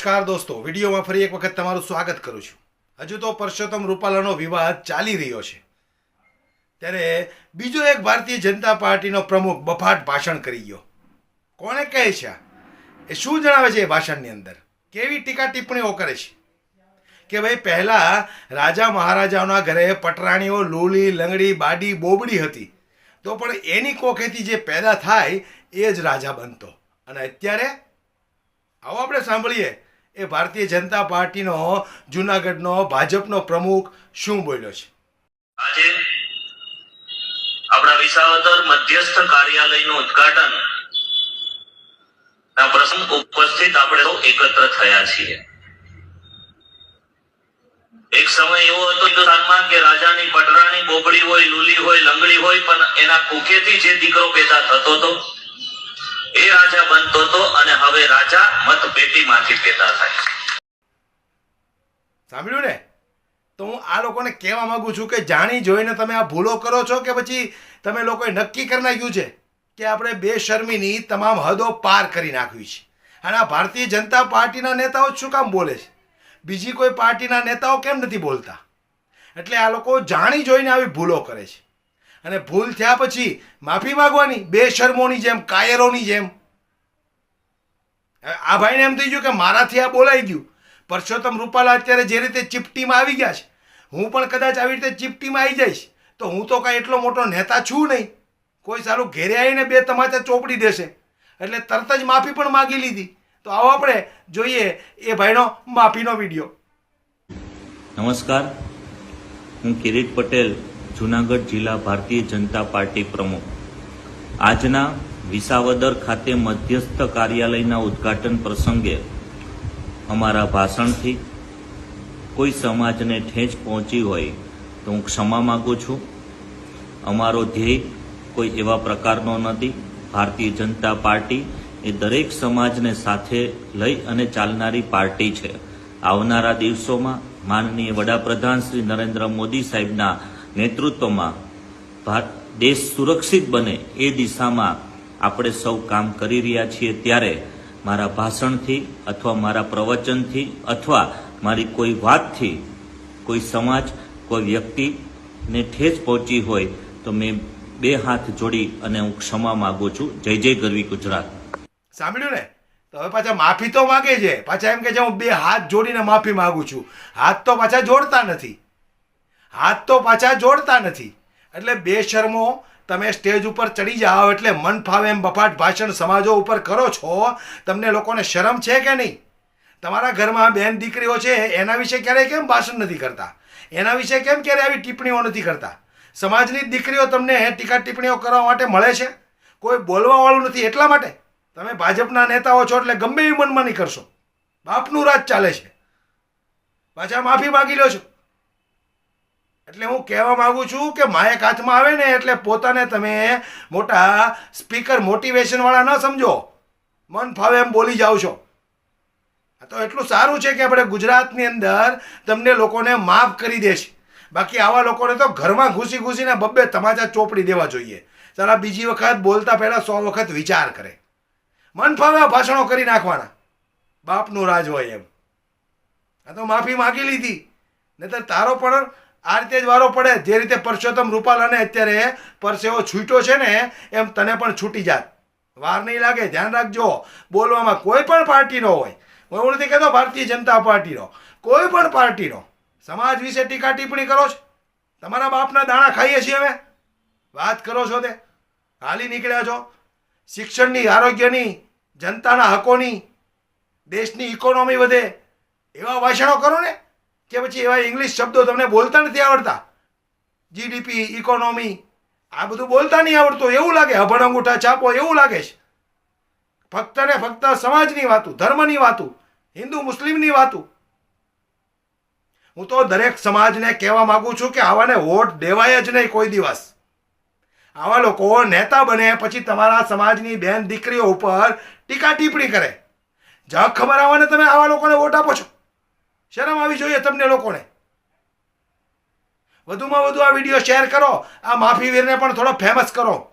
નમસ્કાર દોસ્તો, વિડીયોમાં ફરી એક વખત તમારું સ્વાગત કરું છું. હજુ તો પરસોત્તમ રૂપાલાનો વિવાદ ચાલી રહ્યો છે. ત્યારે બીજો એક ભારતીય જનતા પાર્ટીનો પ્રમુખ બફાટ ભાષણ કરી ગયો. કોણે કહે છે એ શું જણાવે છે એ ભાષણની અંદર? કેવી ટીકા ટિપ્પણીઓ કરે છે? કે ભાઈ, પહેલાં રાજા મહારાજાઓના ઘરે પટરાણીઓ, લૂલી, લંગડી, બાડી, બોબડી હતી. તો પણ એની કોખેથી જે પેદા થાય એ જ રાજા બનતો. અને અત્યારે, આવો આપણે સાંભળીએ. એ ભારતીય જનતા પાર્ટીનો, જુનાગઢનો, ભાજપનો પ્રમુખ શું બોલ્યો છે? આજે આપણા વિસાવદર મધ્યસ્થ કાર્યાલયનું ઉદ્ઘાટન ના પ્રસંગ ઉપસ્થિત આપણે એકત્ર થયા છીએ. એક સમય એવો હતો હિન્દુસ્તાનમાં કે રાજાની પટરાણી, બોબડી હોય, લુલી હોય, લંગડી હોય, પણ એના કુખેથી જે દીકરો પેદા થતો હતો એ રાજા બનતો હતો અને હવે રાજા મતપેટીમાંથી પેદા થાય સાંભળ્યું ને? તો હું આ લોકોને કહેવા માંગુ છું કે જાણી જોઈને તમે આ ભૂલો કરો છો કે પછી તમે લોકોએ નક્કી કરી નાખ્યું છે કે આપણે બેશરમીની તમામ હદો પાર કરી નાખવી છે? અને આ ભારતીય જનતા પાર્ટીના નેતાઓ શું કામ બોલે છે? બીજી કોઈ પાર્ટીના નેતાઓ કેમ નથી બોલતા? એટલે આ લોકો જાણી જોઈને આવી ભૂલો કરે છે. અને ભૂલ થયા પછી માફી માંગવાની, બે શર્મોની જેમ, કાયરોની જેમ. આ ભાઈને એમ થઈ ગયું કે મારાથી આ બોલાઈ ગયું. પરસોત્તમ રૂપાલા અત્યારે જે રીતે ચીપટીમાં આવી ગયા છે, હું પણ કદાચ આવી રીતે ચીપટીમાં આવી જઈશ, તો હું તો કાંઈ એટલો મોટો નેતા છું નહીં. કોઈ સારું ઘેરે આવીને બે તમાચા ચોપડી દેશે. એટલે તરત જ માફી પણ માગી લીધી. તો આવો આપણે જોઈએ એ ભાઈનો માફીનો વીડિયો. નમસ્કાર. હું કિરીટ પટેલ જુનાગઢ જિલ્લા ભારતીય જનતા પાર્ટી પ્રમુખ. આજના વિસાવદર ખાતે મધ્યસ્થ કાર્યાલયના ઉદ્ઘાટન પ્રસંગે અમારા ભાષણથી કોઈ સમાજને ઠેંચ પહોંચી હોય તો હું ક્ષમા માગું છું. અમારો ધ્યેય કોઈ એવા પ્રકારનો નથી. ભારતીય જનતા પાર્ટી એ દરેક સમાજને સાથે લઈ અને ચાલનારી પાર્ટી છે. આવનારા દિવસોમાં માનનીય વડાપ્રધાન શ્રી નરેન્દ્ર મોદી સાહેબના નેતૃત્વમાં ભારત દેશ સુરક્ષિત બને એ દિશામાં આપણે સૌ કામ કરી રહ્યા છીએ ત્યારે મારા ભાષણથી અથવા મારા પ્રવચનથી અથવા મારી કોઈ વાતથી કોઈ સમાજ, કોઈ વ્યક્તિને ઠેસ પહોંચી હોય તો મેં બે હાથ જોડી અને હું ક્ષમા માગું છું. જય જય ગરવી ગુજરાત. સાંભળ્યું ને? તો હવે પાછા માફી તો માગે છે. પાછા એમ કે છે હું બે હાથ જોડીને માફી માગું છું. હાથ તો પાછા જોડતા નથી. હાથ તો પાછા જોડતા નથી. એટલે બે શર્મો તમે સ્ટેજ ઉપર ચડી જાઓ એટલે મન ફાવે એમ બફાટ ભાષણ સમાજો ઉપર કરો છો, તમને લોકોને શરમ છે કે નહીં? તમારા ઘરમાં બેન દીકરીઓ છે, એના વિશે ક્યારેય કેમ ભાષણ નથી કરતા? એના વિશે કેમ ક્યારે આવી ટિપ્પણીઓ નથી કરતા? સમાજની દીકરીઓ તમને ટીકા ટિપ્પણીઓ કરવા માટે મળે છે? કોઈ બોલવાવાળું નથી એટલા માટે? તમે ભાજપના નેતાઓ છો એટલે ગમે એવી મનમાની કરશો. બાપનું રાજ ચાલે છે. પાછા માફી માગી લો છો. એટલે હું કહેવા માગું છું કે માયક હાથમાં આવે ને એટલે પોતાને તમે મોટા સ્પીકર મોટિવેશનવાળા ન સમજો. મન ફાવે એમ બોલી જાઓ છો. આ તો એટલું સારું છે કે આપણે ગુજરાતની અંદર તમને લોકોને માફ કરી દે છે બાકી આવા લોકોને તો ઘરમાં ઘૂસી ઘૂસીને બબ્બે તમાચા ચોપડી દેવા જોઈએ. સાલા બીજી વખત બોલતા પહેલાં સો વખત વિચાર કરે. મન ફાવે ભાષણો કરી નાખવાના. બાપનું રાજ હોય એમ. આ તો માફી માગી લીધી. નહીતર તારો પણ આ રીતે જ વારો પડે, જે રીતે પરસોત્તમ રૂપાલાને અત્યારે પરસેવો છૂટ્યો છે ને, એમ તને પણ છૂટી જાત. વાર નહીં લાગે, ધ્યાન રાખજો. બોલવામાં કોઈ પણ પાર્ટીનો હોય. હું એવું નથી કહેતો ભારતીય જનતા પાર્ટીનો. કોઈ પણ પાર્ટીનો. સમાજ વિશે ટીકા ટિપ્પણી કરો છો. તમારા બાપના દાણા ખાઈએ છીએ અમે. વાત કરો છો તે. હાલી નીકળ્યા છો. શિક્ષણની, આરોગ્યની, જનતાના હકોની, દેશની ઇકોનોમી વધે. એવા ભાષણો કરો ને. કે પછી એવા ઇંગ્લિશ શબ્દો તમને બોલતા નથી આવડતા? જીડીપી ઇકોનોમી આ બધું બોલતા નહીં આવડતું. એવું લાગે, હભણ અંગૂઠા છાપો, એવું લાગે છે. ફક્ત ને ફક્ત સમાજની વાતું, ધર્મની વાતું, હિન્દુ, મુસ્લિમની વાતું. હું તો દરેક સમાજને કહેવા માંગુ છું કે આવાને વોટ દેવાય જ નહીં કોઈ દિવસ. આવા લોકો નેતા બને, પછી તમારા સમાજની બેન દીકરીઓ ઉપર ટીકા ટિપ્પણી કરે. જગ ખબર આવવાને તમે આવા લોકોને વોટ આપો છો? શરમ આવી જોઈએ તમને લોકોને. વધુમાં વધુ આ વીડિયો શેર કરો. આ માફી વીરને પણ થોડો ફેમસ કરો.